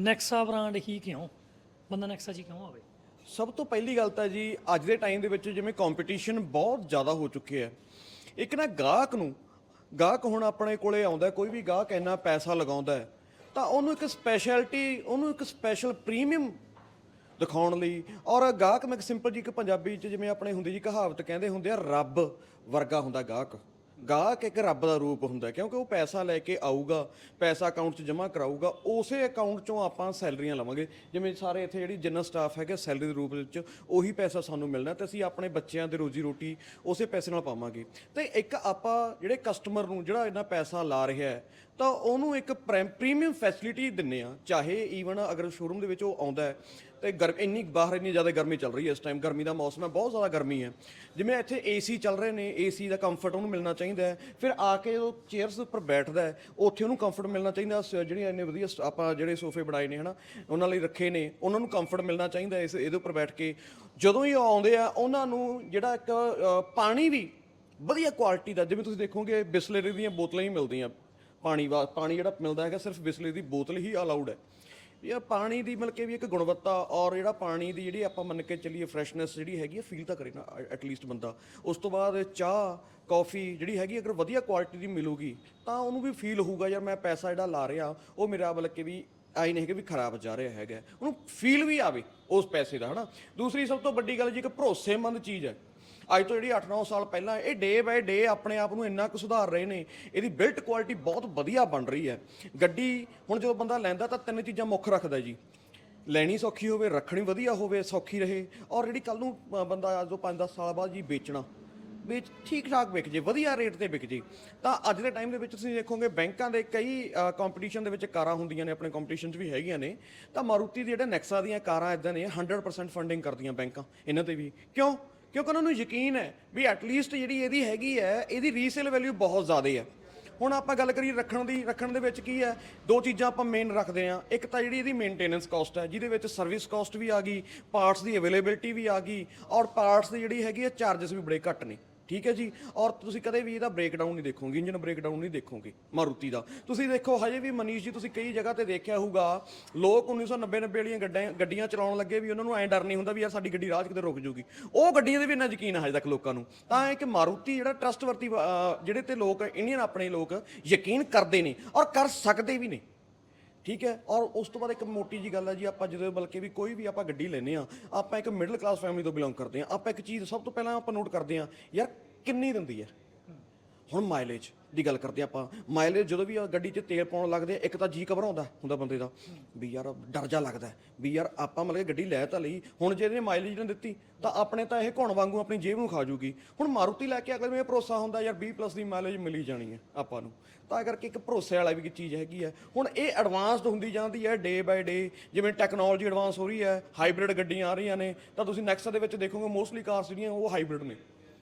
ਨੈਕਸਾ brand ਹੀ ਕਿਉਂ? ਬੰਦਾ ਨੈਕਸਾ ਜੀ ਕਿਉਂ ਆਵੇ? ਸਭ ਤੋਂ ਪਹਿਲੀ ਗੱਲ ਤਾਂ ਜੀ, ਅੱਜ ਦੇ ਟਾਈਮ ਦੇ ਵਿੱਚ ਜਿਵੇਂ ਕੰਪੀਟੀਸ਼ਨ ਬਹੁਤ ਜ਼ਿਆਦਾ ਹੋ ਚੁੱਕਿਆ ਹੈ। ਇੱਕ ਨਾ ਗਾਹਕ ਨੂੰ, ਗਾਹਕ ਹੁਣ ਆਪਣੇ ਕੋਲੇ ਆਉਂਦਾ, ਕੋਈ ਵੀ ਗਾਹਕ ਇੰਨਾ ਪੈਸਾ ਲਗਾਉਂਦਾ ਹੈ, ਤਾਂ ਉਹਨੂੰ ਇੱਕ ਸਪੈਸ਼ਲਿਟੀ ਉਹਨੂੰ ਇੱਕ ਸਪੈਸ਼ਲ ਪ੍ਰੀਮੀਅਮ ਦਿਖਾਉਣ ਲਈ, ਔਰ ਗਾਹਕ, ਮੈਂ ਇੱਕ ਸਿੰਪਲ ਜੀ ਇੱਕ ਪੰਜਾਬੀ ਚ ਜਿਵੇਂ ਆਪਣੇ ਹੁੰਦੀ ਜੀ ਕਹਾਵਤ ਕਹਿੰਦੇ ਹੁੰਦੇ ਆ, ਰੱਬ ਵਰਗਾ ਹੁੰਦਾ ਗਾਹਕ। ਗਾਹਕ ਇੱਕ ਰੱਬ ਦਾ ਰੂਪ ਹੁੰਦਾ ਕਿਉਂਕਿ ਉਹ ਪੈਸਾ ਲੈ ਕੇ ਆਊਗਾ, ਪੈਸਾ ਅਕਾਊਂਟ 'ਚ ਜਮ੍ਹਾਂ ਕਰਾਊਗਾ, ਉਸੇ ਅਕਾਊਂਟ 'ਚੋਂ ਆਪਾਂ ਸੈਲਰੀਆਂ ਲਵਾਂਗੇ। ਜਿਵੇਂ ਸਾਰੇ ਇੱਥੇ ਜਿਹੜੀ ਜਿੰਨਾ ਸਟਾਫ ਹੈਗਾ, ਸੈਲਰੀ ਦੇ ਰੂਪ ਵਿੱਚ ਉਹੀ ਪੈਸਾ ਸਾਨੂੰ ਮਿਲਣਾ ਤੇ ਅਸੀਂ ਆਪਣੇ ਬੱਚਿਆਂ ਦੇ ਰੋਜੀ ਰੋਟੀ ਉਸੇ ਪੈਸੇ ਨਾਲ ਪਾਵਾਂਗੇ। ਤੇ ਇੱਕ ਆਪਾਂ ਜਿਹੜੇ ਕਸਟਮਰ ਨੂੰ ਜਿਹੜਾ ਇੰਨਾ ਪੈਸਾ ਲਾ ਰਿਹਾ ਹੈ, ਤਾਂ ਉਹਨੂੰ ਇੱਕ ਪ੍ਰੀਮੀਅਮ ਫੈਸਿਲਿਟੀ ਦਿੰਨੇ ਆ ਚਾਹੇ ਈਵਨ ਅਗਰ ਸ਼ੋਰੂਮ ਦੇ ਵਿੱਚ ਉਹ ਆਉਂਦਾ ਹੈ। ਤੇ ਗਰਮ, ਇੰਨੀ ਬਾਹਰ ਇੰਨੀ ਜ਼ਿਆਦਾ ਗਰਮੀ ਚੱਲ ਰਹੀ ਹੈ ਇਸ ਟਾਈਮ ਗਰਮੀ ਦਾ ਮੌਸਮ ਹੈ, ਬਹੁਤ ਜ਼ਿਆਦਾ ਗਰਮੀ ਹੈ। ਜਿਵੇਂ ਇੱਥੇ ਏਸੀ ਚੱਲ ਰਹੇ ਨੇ ਏਸੀ ਦਾ ਕੰਫਰਟ ਉਹਨੂੰ ਮਿਲਣਾ ਚਾਹੀਦਾ ਹੈ। ਫਿਰ ਆ ਕੇ ਜਦੋਂ ਚੇਅਰਸ ਉੱਪਰ ਬੈਠਦਾ ਹੈ, ਉੱਥੇ ਉਹਨੂੰ ਕੰਫਰਟ ਮਿਲਣਾ ਚਾਹੀਦਾ ਸ- ਜਿਹੜੀਆਂ ਇੰਨੇ ਵਧੀਆ ਸ- ਆਪਾਂ ਜਿਹੜੇ ਸੋਫੇ ਬਣਾਏ ਨੇ, ਹਨਾ, ਉਹਨਾਂ ਲਈ ਰੱਖੇ ਨੇ, ਉਹਨਾਂ ਨੂੰ ਕੰਫਰਟ ਮਿਲਣਾ ਚਾਹੀਦਾ ਇਸ, ਇਹਦੇ ਉੱਪਰ ਬੈਠ ਕੇ। ਜਦੋਂ ਹੀ ਉਹ ਆਉਂਦੇ ਆ, ਉਹਨਾਂ ਨੂੰ ਜਿਹੜਾ ਇੱਕ ਪਾਣੀ ਵੀ ਵਧੀਆ ਕੁਆਲਿਟੀ ਦਾ, ਜਿਵੇਂ ਤੁਸੀਂ ਦੇਖੋਗੇ, ਬਿਸਲਰੀ ਦੀਆਂ ਬੋਤਲਾਂ ਹੀ ਮਿਲਦੀਆਂ। ਪਾਣੀ ਵਾ, ਪਾਣੀ ਜਿਹੜਾ ਮਿਲਦਾ ਹੈਗਾ, ਸਿਰਫ ਬਿਸਲਰੀ ਦੀ ਬੋਤਲ ਹੀ ਅਲਾਉਡ ਹੈ। ਇਹ ਪਾਣੀ ਦੀ ਮਤਲਬ ਕਿ ਵੀ ਇੱਕ ਗੁਣਵੱਤਾ ਔਰ ਜਿਹੜਾ ਪਾਣੀ ਦੀ ਜਿਹੜੀ ਆਪਾਂ ਮੰਨ ਕੇ ਚੱਲੀਏ ਫਰੈਸ਼ਨੈਸ ਜਿਹੜੀ ਹੈਗੀ ਆ ਫੀਲ ਤਾਂ ਕਰੇ ਨਾ ਐਟਲੀਸਟ ਬੰਦਾ। ਉਸ ਤੋਂ ਬਾਅਦ ਚਾਹ ਕਾਫੀ ਜਿਹੜੀ ਹੈਗੀ ਅਗਰ ਵਧੀਆ ਕੁਆਲਿਟੀ ਦੀ ਮਿਲੂਗੀ, ਤਾਂ ਉਹਨੂੰ ਵੀ ਫੀਲ ਹੋਊਗਾ, ਯਾਰ ਮੈਂ ਪੈਸਾ ਜਿਹੜਾ ਲਾ ਰਿਹਾ, ਉਹ ਮੇਰਾ ਮਤਲਬ ਕਿ ਵੀ ਆਈ ਨਹੀਂ ਹੈਗਾ ਵੀ ਖਰਾਬ ਜਾ ਰਿਹਾ ਹੈਗਾ। ਉਹਨੂੰ ਫੀਲ ਵੀ ਆਵੇ ਉਸ ਪੈਸੇ ਦਾ, ਹਨਾ? ਦੂਸਰੀ ਸਭ ਤੋਂ ਵੱਡੀ ਗੱਲ ਜੀ, ਇੱਕ ਭਰੋਸੇਮੰਦ ਚੀਜ਼ ਹੈ। ਅੱਜ ਤੋਂ ਜਿਹੜੀ 8-9 ਸਾਲ ਪਹਿਲਾਂ ਇਹ ਡੇ ਬਾਏ ਡੇ ਆਪਣੇ ਆਪ ਨੂੰ ਇੰਨਾ ਕੁ ਸੁਧਾਰ ਰਹੇ ਨੇ, ਇਹਦੀ ਬਿਲਟ ਕੁਆਲਿਟੀ ਬਹੁਤ ਵਧੀਆ ਬਣ ਰਹੀ ਹੈ। ਗੱਡੀ ਹੁਣ ਜਦੋਂ ਬੰਦਾ ਲੈਂਦਾ ਤਾਂ ਤਿੰਨ ਚੀਜ਼ਾਂ ਮੁੱਖ ਰੱਖਦਾ ਜੀ। ਲੈਣੀ ਸੌਖੀ ਹੋਵੇ, ਰੱਖਣੀ ਵਧੀਆ ਹੋਵੇ, ਸੌਖੀ ਰਹੇ। ਔਰ ਜਿਹੜੀ ਕੱਲ ਨੂੰ ਬੰਦਾ ਅੱਜ ਤੋਂ 5-10 ਸਾਲ ਬਾਅਦ ਜੀ ਵੇਚਣਾ, ਵਿੱਚ, ਠੀਕ ਠਾਕ ਵਿਕ ਜੇ, ਵਧੀਆ ਰੇਟ ਤੇ ਵਿਕ ਜੇ। ਤਾਂ ਅੱਜ ਦੇ ਟਾਈਮ ਦੇ ਵਿੱਚ ਤੁਸੀਂ ਦੇਖੋਗੇ ਬੈਂਕਾਂ ਦੇ ਕਈ ਕੰਪੀਟੀਸ਼ਨ ਦੇ ਵਿੱਚ ਕਾਰਾਂ ਹੁੰਦੀਆਂ ਨੇ, ਆਪਣੇ ਕੰਪੀਟੀਸ਼ਨ 'ਚ ਵੀ ਹੈਗੀਆਂ ਨੇ। ਤਾਂ ਮਾਰੂਤੀ ਦੀ ਜਿਹੜਾ ਨੈਕਸਾ ਦੀਆਂ ਕਾਰਾਂ ਇਦਾਂ ਨੇ 100% ਫੰਡਿੰਗ ਕਰਦੀਆਂ ਬੈਂਕਾਂ, ਇਹਨਾਂ ਤੇ ਵੀ। ਕਿਉਂ? ਕਿਉਂਕਿ ਉਹਨਾਂ ਨੂੰ ਯਕੀਨ ਹੈ ਵੀ ਐਟਲੀਸਟ ਜਿਹੜੀ ਇਹਦੀ ਹੈਗੀ ਹੈ, ਇਹਦੀ ਰੀਸੇਲ ਵੈਲਿਊ ਬਹੁਤ ਜ਼ਿਆਦਾ ਹੈ। ਹੁਣ ਆਪਾਂ ਗੱਲ ਕਰੀਏ ਰੱਖਣ ਦੀ, ਰੱਖਣ ਦੇ ਵਿੱਚ ਕੀ ਹੈ? ਦੋ ਚੀਜ਼ਾਂ ਆਪਾਂ ਮੇਨ ਰੱਖਦੇ ਆ ਇੱਕ ਤਾਂ ਜਿਹੜੀ ਇਹਦੀ ਮੇਨਟੇਨੈਂਸ ਕਾਸਟ ਹੈ, ਜਿਹਦੇ ਵਿੱਚ ਸਰਵਿਸ ਕਾਸਟ ਵੀ ਆ ਗਈ ਪਾਰਟਸ ਦੀ ਅਵੇਲੇਬਿਲਟੀ ਵੀ ਆ ਗਈ, ਔਰ ਪਾਰਟਸ ਦੀ ਜਿਹੜੀ ਹੈਗੀ ਹੈ ਚਾਰजेस ਵੀ ਬੜੇ ਘੱਟ ਨੇ। ਠੀਕ ਹੈ ਜੀ? ਔਰ ਤੁਸੀਂ ਕਦੇ ਵੀ ਇਹਦਾ ਬ੍ਰੇਕਡਾਊਨ ਨਹੀਂ ਦੇਖੋਗੇ ਇੰਜਨ ਬ੍ਰੇਕਡਾਊਨ ਨਹੀਂ ਦੇਖੋਗੇ ਮਾਰੂਤੀ ਦਾ। ਤੁਸੀਂ ਦੇਖੋ, ਹਜੇ ਵੀ ਮਨੀਸ਼ ਜੀ ਤੁਸੀਂ ਕਈ ਜਗ੍ਹਾ ਤੇ ਦੇਖਿਆ ਹੋਊਗਾ, ਲੋਕ 1990 90 ਵਾਲੀਆਂ ਗੱਡੀਆਂ ਗੱਡੀਆਂ ਚਲਾਉਣ ਲੱਗੇ ਵੀ ਉਹਨਾਂ ਨੂੰ ਐਂ ਡਰ ਨਹੀਂ ਹੁੰਦਾ ਵੀ ਯਾਰ ਸਾਡੀ ਗੱਡੀ ਰਾਹ 'ਚ ਕਿਤੇ ਰੁਕ ਜੂਗੀ। ਉਹ ਗੱਡੀਆਂ ਦੇ ਵੀ ਇੰਨਾ ਯਕੀਨ ਹੈ ਹਜੇ ਤੱਕ ਲੋਕਾਂ ਨੂੰ। ਤਾਂ ਇਹ ਕਿ ਮਾਰੂਤੀ ਜਿਹੜਾ ਟਰਸਟਵਰਤੀ ਜਿਹੜੇ ਤੇ ਲੋਕ ਇੰਡੀਅਨ ਆਪਣੇ ਲੋਕ ਯਕੀਨ ਕਰਦੇ ਨੇ ਔਰ ਕਰ ਸਕਦੇ ਵੀ ਨੇ। ਠੀਕ ਹੈ? ਔਰ ਉਸ ਤੋਂ ਬਾਅਦ ਇੱਕ ਮੋਟੀ ਜੀ ਗੱਲ ਹੈ ਜੀ, ਆਪਾਂ ਜਦੋਂ, ਬਲਕਿ ਵੀ ਕੋਈ ਵੀ ਆਪਾਂ ਗੱਡੀ ਲੈਨੇ ਆ ਆਪਾਂ ਇੱਕ ਮਿਡਲ ਕਲਾਸ ਫੈਮਿਲੀ ਤੋਂ ਬਿਲੋਂਗ ਕਰਦੇ ਆ ਆਪਾਂ ਇੱਕ ਚੀਜ਼ ਸਭ ਤੋਂ ਪਹਿਲਾਂ ਆਪਾਂ ਨੋਟ ਕਰਦੇ ਆ ਯਾਰ ਕਿੰਨੀ ਦਿੰਦੀ ਹੈ? ਹੁਣ ਮਾਈਲੇਜ ਦੀ ਗੱਲ ਕਰਦੇ ਹਾਂ ਆਪਾਂ। ਮਾਈਲੇਜ ਜਦੋਂ ਵੀ ਆ ਗੱਡੀ 'ਚ ਤੇਲ ਪਾਉਣ ਲੱਗਦੇ ਆ, ਇੱਕ ਤਾਂ ਜੀ ਘਬਰਾਉਂਦਾ ਹੁੰਦਾ ਬੰਦੇ ਦਾ ਵੀ ਯਾਰ ਡਰ ਜਾ ਲੱਗਦਾ ਵੀ ਯਾਰ ਆਪਾਂ ਮਤਲਬ ਕਿ ਗੱਡੀ ਲੈ ਤਾਂ ਲਈ ਹੁਣ ਜੇ ਇਹਨੇ ਮਾਈਲੇਜ ਨਾ ਦਿੱਤੀ ਤਾਂ ਆਪਣੇ ਤਾਂ ਇਹ ਘੁਣ ਵਾਂਗੂ ਆਪਣੀ ਜੇਬ ਨੂੰ ਖਾ ਜੂਗੀ। ਹੁਣ ਮਾਰੂਤੀ ਲੈ ਕੇ ਅਗਲੇ ਨੂੰ ਇਹ ਭਰੋਸਾ ਹੁੰਦਾ ਯਾਰ 20 ਪਲੱਸ ਦੀ ਮਾਈਲੇਜ ਮਿਲੀ ਜਾਣੀ ਹੈ ਆਪਾਂ ਨੂੰ। ਤਾਂ ਕਰਕੇ ਇੱਕ ਭਰੋਸੇ ਵਾਲਾ ਵੀ ਇੱਕ ਚੀਜ਼ ਹੈਗੀ ਹੈ। ਹੁਣ ਇਹ ਐਡਵਾਂਸਡ ਹੁੰਦੀ ਜਾਂਦੀ ਹੈ ਡੇ ਬਾਏ ਡੇ ਜਿਵੇਂ ਟੈਕਨੋਲੋਜੀ ਐਡਵਾਂਸ ਹੋ ਰਹੀ ਹੈ ਹਾਈਬ੍ਰਿਡ ਗੱਡੀਆਂ ਆ ਰਹੀਆਂ ਨੇ ਤਾਂ ਤੁਸੀਂ ਨੈਕਸਾ ਦੇ ਵਿੱਚ ਦੇਖੋਗੇ ਮੋਸਟਲੀ ਕਾਰਸ ਜਿਹੜੀਆਂ ਉਹ ਹਾਈਬ੍ਰਿਡ ਨੇ।